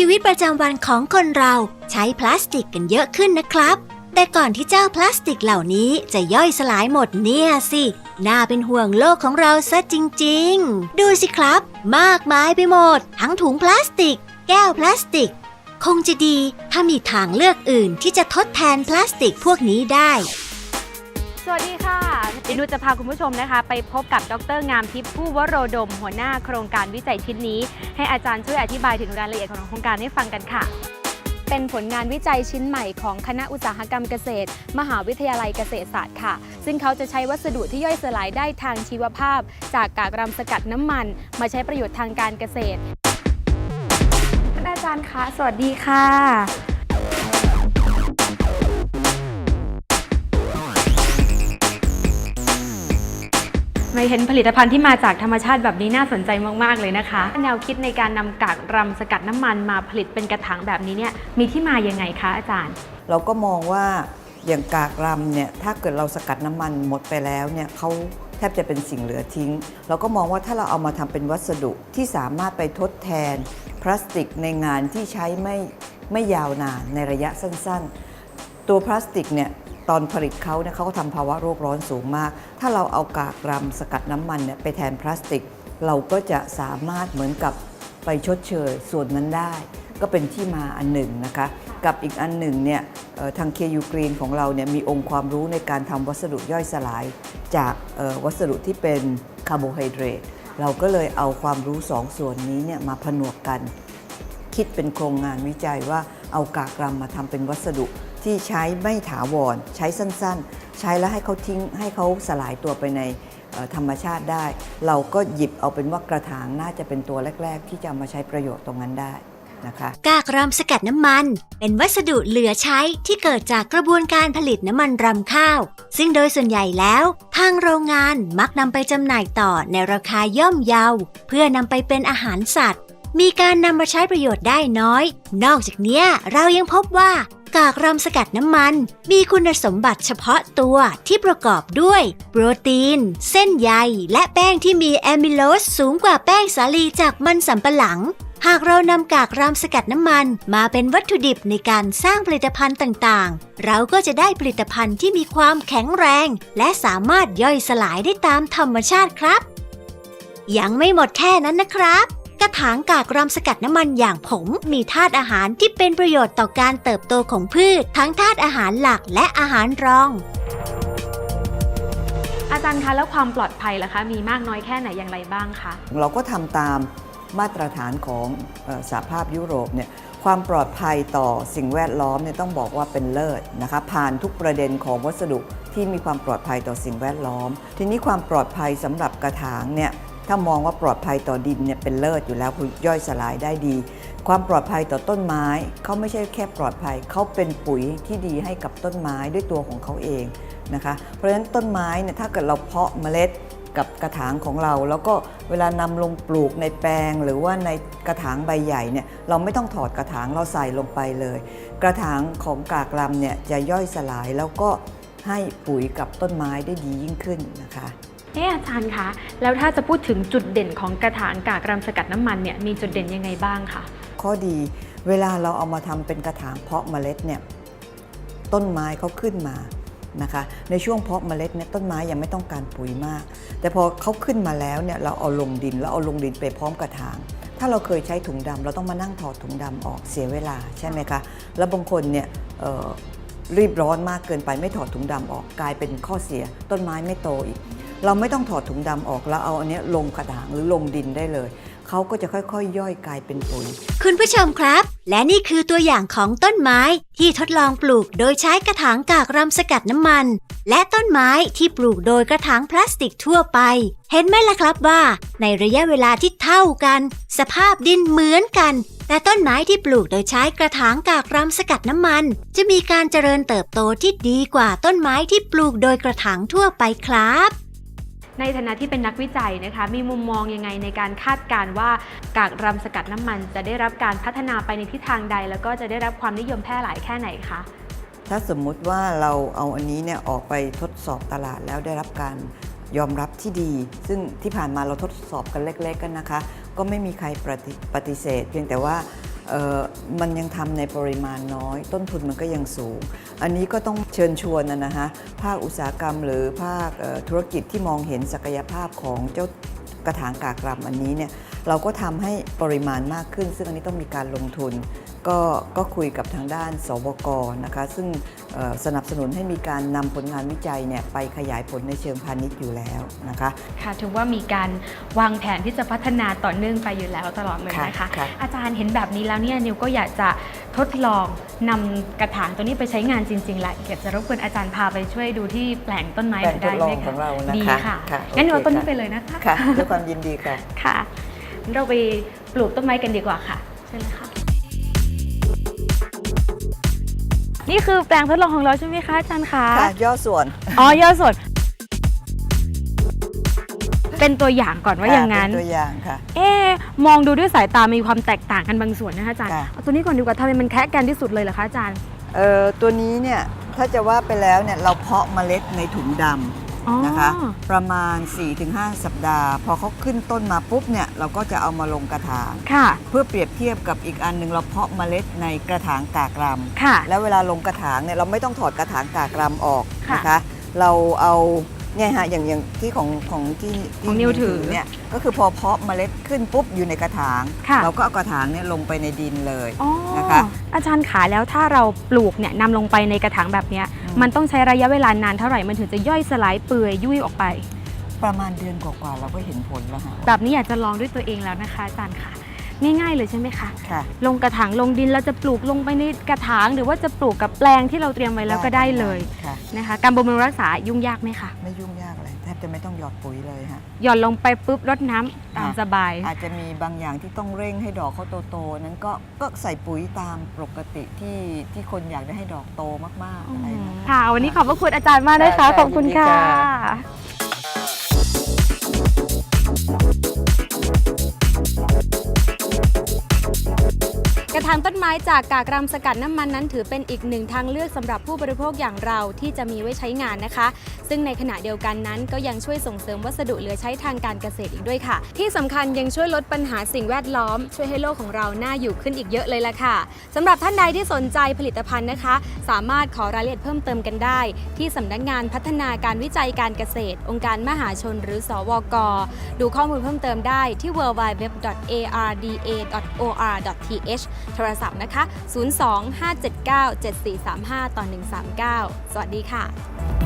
ชีวิตประจำวันของคนเราใช้พลาสติกกันเยอะขึ้นนะครับ แต่ก่อนที่เจ้าพลาสติกเหล่านี้จะย่อยสลายหมดเนี่ยสิ น่าเป็นห่วงโลกของเราซะจริง ๆ ดูสิครับ มากมายไปหมด ทั้งถุงพลาสติก แก้วพลาสติก คงจะดีถ้ามีทางเลือกอื่นที่จะทดแทนพลาสติกพวกนี้ได้ สวัสดีค่ะ ดินุจะพาคุณผู้ชมนะคะ ไปพบกับดรงามทิพย์ผู้วโรดม หัวหน้าโครงการวิจัยชิ้นนี้ ให้อาจารย์ช่วยอธิบายถึงรายละเอียดของโครงการให้ฟังกันค่ะ เป็นผลงานวิจัยชิ้นใหม่ของคณะอุตสาหกรรมเกษตร มหาวิทยาลัยเกษตรศาสตร์ค่ะ ซึ่งเขาจะใช้วัสดุที่ย่อยสลายได้ทางชีวภาพ จากกากรำสกัดน้ำมัน มาใช้ประโยชน์ทางการเกษตรท่านอาจารย์คะสวัสดีค่ะ ไม่เห็นผลิตภัณฑ์ที่มาจากธรรมชาติแบบนี้น่าสนใจมาก ๆ เลยนะคะ แนวคิดในการนำกากรำสกัดน้ำมันมาผลิตเป็นกระถางแบบนี้เนี่ยมีที่มายังไงคะอาจารย์ เราก็มองว่าอย่างกากรำเนี่ยถ้าเกิดเราสกัดน้ำมันหมดไปแล้วเนี่ยเขาแทบจะเป็นสิ่งเหลือทิ้ง เราก็มองว่าถ้าเราเอามาทำเป็นวัสดุที่สามารถไปทดแทน พลาสติกในงานที่ใช้ไม่ไม่ยาวนานในระยะสั้น ๆ ตัวพลาสติกเนี่ย ตอนผลิตเขาเนี่ยเขาก็ทำภาวะโลกร้อนสูงมาก ถ้าเราเอากากรำสกัดน้ำมันเนี่ยไปแทนพลาสติก เราก็จะสามารถเหมือนกับไปชดเชยส่วนนั้นได้ ก็เป็นที่มาอันหนึ่งนะคะ กับอีกอันหนึ่งเนี่ยทาง KU Green ของเราเนี่ยมีองค์ความรู้ในการทำวัสดุย่อยสลาย จากวัสดุที่เป็นคาร์โบไฮเดรตเราก็เลยเอาความรู้สองส่วนนี้เนี่ยมาผนวกกัน คิดเป็นโครงงานวิจัยว่าเอากากรำมาทำเป็นวัสดุ ที่ใช้ไม่ถาวร ใช้สั้นๆ ใช้แล้วให้เขาทิ้งให้เขาสลายตัวไปในธรรมชาติได้ เราก็หยิบเอาเป็นว่ากระถางน่าจะเป็นตัวแรก ๆ ที่จะมาใช้ประโยชน์ตรงนั้นได้นะคะกากรำสกัดน้ำมัน เป็นวัสดุเหลือใช้ที่เกิดจากกระบวนการผลิตน้ำมันรำข้าว ซึ่งโดยส่วนใหญ่แล้วทางโรงงานมักนำไปจำหน่ายต่อในราคาย่อมเยา เพื่อนำไปเป็นอาหารสัตว์ มีการนำมาใช้ประโยชน์ได้น้อย นอกจากนี้เรายังพบว่า กากรำสกัดน้ำมัน มีคุณสมบัติเฉพาะตัวที่ประกอบด้วย โปรตีน เส้นใย และแป้งที่มีแอมิโลสสูงกว่าแป้งสาลีจากมันสำปะหลัง หากเรานำกากรำสกัดน้ำมันมาเป็นวัตถุดิบในการสร้างผลิตภัณฑ์ต่างๆ เราก็จะได้ผลิตภัณฑ์ที่มีความแข็งแรง และสามารถย่อยสลายได้ตามธรรมชาติครับ ยังไม่หมดแค่นั้นนะครับ กระถางกากรำสกัดน้ำมันอย่างผงมีธาตุอาหารที่เป็นประโยชน์ต่อการเติบโตของพืช ทั้งธาตุอาหารหลักและอาหารรอง อาจารย์คะแล้วความปลอดภัยล่ะคะ มีมากน้อยแค่ไหนอย่างไรบ้างคะเราก็ทำตามมาตรฐานของเอ่อสหภาพยุโรปเนี่ยความปลอดภัยต่อสิ่งแวดล้อมเนี่ยต้องบอกว่าเป็นเลิศนะคะผ่านทุกประเด็นของวัสดุที่มีความปลอดภัยต่อสิ่งแวดล้อม ทีนี้ความปลอดภัยสำหรับกระถางเนี่ย ถ้ามองว่าปลอดภัยต่อดินเนี่ยเป็นเลิศอยู่แล้วคือย่อยสลายได้ดี ความปลอดภัยต่อต้นไม้เขาไม่ใช่แค่ปลอดภัยเขาเป็นปุ๋ยที่ดีให้กับต้นไม้ด้วยตัวของเขาเองนะคะเพราะฉะนั้นต้นไม้เนี่ยถ้าเกิดเราเพาะเมล็ดกับกระถางของเรา แล้วก็เวลานำลงปลูกในแปลง หรือว่าในกระถางใบใหญ่เนี่ยเราไม่ต้องถอดกระถางเราใส่ลงไปเลย กระถางของกากลำเนี่ยจะย่อยสลายแล้วก็ให้ปุ๋ยกับต้นไม้ได้ดียิ่งขึ้นนะคะ เอออาจารย์คะ แล้วถ้าจะพูดถึงจุดเด่นของกระถางกากรำสกัดน้ำมันเนี่ยมีจุดเด่นยังไงบ้างคะข้อดีเวลาเราเอามาทำเป็นกระถางเพาะเมล็ดเนี่ยต้นไม้เขาขึ้นมานะคะในช่วงเพาะเมล็ดเนี่ยต้นไม้ยังไม่ต้องการปุ๋ยมาก แต่พอเขาขึ้นมาแล้วเนี่ยเราเอาลงดินแล้วเอาลงดินไปพร้อมกระถาง ถ้าเราเคยใช้ถุงดำเราต้องมานั่งถอดถุงดำออกเสียเวลาใช่ไหมคะแล้วบางคนเนี่ยรีบร้อนมากเกินไปไม่ถอดถุงดำออกกลายเป็นข้อเสีย ต้นไม้ไม่โตอีก เราไม่ต้องถอดถุงดำออกแล้วเอาอันนี้ลงกระถางหรือลงดินได้เลย เขาก็จะค่อยๆย่อยกลายเป็นปุ๋ย คุณผู้ชมครับ และนี่คือตัวอย่างของต้นไม้ที่ทดลองปลูกโดยใช้กระถางกากรำสกัดน้ำมัน และต้นไม้ที่ปลูกโดยกระถางพลาสติกทั่วไป เห็นไหมล่ะครับว่า ในระยะเวลาที่เท่ากัน สภาพดินเหมือนกันแต่ต้นไม้ที่ปลูกโดยใช้กระถางกากรำสกัดน้ำมัน จะมีการเจริญเติบโตที่ดีกว่าต้นไม้ที่ปลูกโดยกระถางทั่วไปครับ ในฐานะที่เป็นนักวิจัยนะคะ มีมุมมองยังไงในการคาดการณ์ว่ากากรำสกัดน้ำมัน จะได้รับการพัฒนาไปในทิศทางใด แล้วก็จะได้รับความนิยมแพร่หลายแค่ไหนคะถ้าสมมุติว่าเราเอาอันนี้เนี่ยออกไปทดสอบตลาดแล้วได้รับการยอมรับที่ดี ซึ่งที่ผ่านมาเราทดสอบกันเล็ก ๆ กันนะคะ ก็ไม่มีใครปฏิปฏเสธ เพียงแต่ว่า มันยังทำในปริมาณน้อย ต้นทุนมันก็ยังสูง อันนี้ก็ต้องเชิญชวนนะฮะภาคอุตสาหกรรม หรือภาคธุรกิจที่มองเห็นศักยภาพของเจ้ากระถางกากรำอันนี้เนี่ย เราก็ทำให้ปริมาณมากขึ้น ซึ่งอันนี้ต้องมีการลงทุน ก็ก็คุยกับทางด้านสบกนะคะซึ่งเอ่อสนับสนุนให้มีการนำผลงานวิจัยเนี่ยไปขยายผลในเชิงพาณิชย์อยู่แล้วนะคะค่ะถือว่ามีการวางแผนที่จะพัฒนาต่อเนื่องไปอยู่แล้วตลอดเลยนะคะค่ะค่ะอาจารย์เห็นแบบนี้แล้วเนี่ยนิวก็อยากจะทดลองนำกระถางตัวนี้ไปใช้งานจริงๆแหละอยากจะรบกวนอาจารย์พาไปช่วยดูที่แปลงต้นไม้หน่อยได้ไหมแปลงทดลองขคะองเรานะคะดีค่ะค่ะงั้นนิวเอาโอเคต้นนี้ค่ะไปเลยนะคะค่ะด้วยความยินดีค่ะค่ะงั้น เราไปปลูกต้นไม้กันดีกว่าค่ะใช่เลยค่ะ นี่คือแปลงทดลองของเราใช่ไหมคะอาจารย์คะค่ะย่อส่วนอ๋อยอดสดเป็นตัวอย่างก่อนว่าอย่างนั้น ค่ะเป็นตัวอย่างค่ะ เอ๊ะมองดูด้วยสายตามีความแตกต่างกันบางส่วนนะคะอาจารย์ค่ะ เอาตัวนี้ก่อนดีกว่าทำไมมันแคะกันที่สุดเลยเหรอคะอาจารย์ เอ่อตัวนี้เนี่ยถ้าจะว่าไปแล้วเนี่ยเราเพาะเมล็ดในถุงดอ๋อำ นะคะ ประมาณ 4-5 สัปดาห์ พอเขาขึ้นต้นมาปุ๊บเนี่ยเราก็จะเอามาลงกระถาง ค่ะ เพื่อเปรียบเทียบกับอีกอันหนึ่งเราเพาะเมล็ดในกระถางกากรำค่ะ แล้วเวลาลงกระถางเนี่ยเราไม่ต้องถอดกระถางกากรำออกค่ะนะคะ เราเอาเนี่ยฮะอย่างอย่างที่ของของที่ที่ของนิวถือเนี่ยก็คือพอเพาะเมล็ดขึ้นปุ๊บอยู่ในกระถางค่ะเราก็เอากระถางเนี่ยลงไปในดินเลยอ๋อนะคะอาจารย์ขาแล้วถ้าเราปลูกเนี่ยนำลงไปในกระถางแบบเนี้ยอื มมันต้องใช้ระยะเวลานานเท่าไหร่มันถึงจะย่อยสลายเปื่อยยุ่ยออกไป ประมาณเดือนกว่าๆเราก็เห็นผลแล้วฮะแบบนี้อยากจะลองด้วยตัวเองแล้วนะคะอาจารย์ค่ะ ง่ายๆเลยใช่ไหมคะค่ะ ลงกระถางลงดินเราจะปลูกลงไปในกระถาง หรือว่าจะปลูกกับแปลงที่เราเตรียมไว้แล้วก็ได้เลยค่ะ นะคะ การบำรุงรักษายุ่งยากไหมคะ ไม่ยุ่งยากเลยแทบ จะไม่ต้องหยอดปุ๋ยเลยฮะ หย่อนลงไปปุ๊บรดน้ำตามค่ะ สบาย อาจจะมีบางอย่างที่ต้องเร่งให้ดอกเขาโตๆนั้นก็ก็ใส่ปุ๋ยตามปกติที่ที่คนอยากได้ให้ดอกโตมากๆอะไรนะ ค่ะ วันนี้ขอบพระคุณอาจารย์มากนะคะค่ะขอบคุณยินดีค่ะ ค่ะ ระถางต้นไม้จากกากรำสกัดน้ำมันนั้น ถือเป็นอีกหนึ่งทางเลือกสำหรับผู้บริโภคอย่างเราที่จะมีไว้ใช้งานนะคะ ซึ่งในขณะเดียวกันนั้นก็ยังช่วยส่งเสริมวัสดุเหลือใช้ทางการเกษตรอีกด้วยค่ะ ที่สำคัญยังช่วยลดปัญหาสิ่งแวดล้อม ช่วยให้โลกของเราน่าอยู่ขึ้นอีกเยอะเลยล่ะค่ะสำหรับท่านใดที่สนใจผลิตภัณฑ์นะคะ สามารถขอรายละเอียดเพิ่มเติมกันได้ ที่สำนักงานพัฒนาการวิจัยการเกษตร องค์การมหาชน หรือ สวก ดูข้อมูลเพิ่มเติมได้ที่ www.arda.or.th โทรศัพท์นะคะ 025797435 ต่อ 139 สวัสดีค่ะ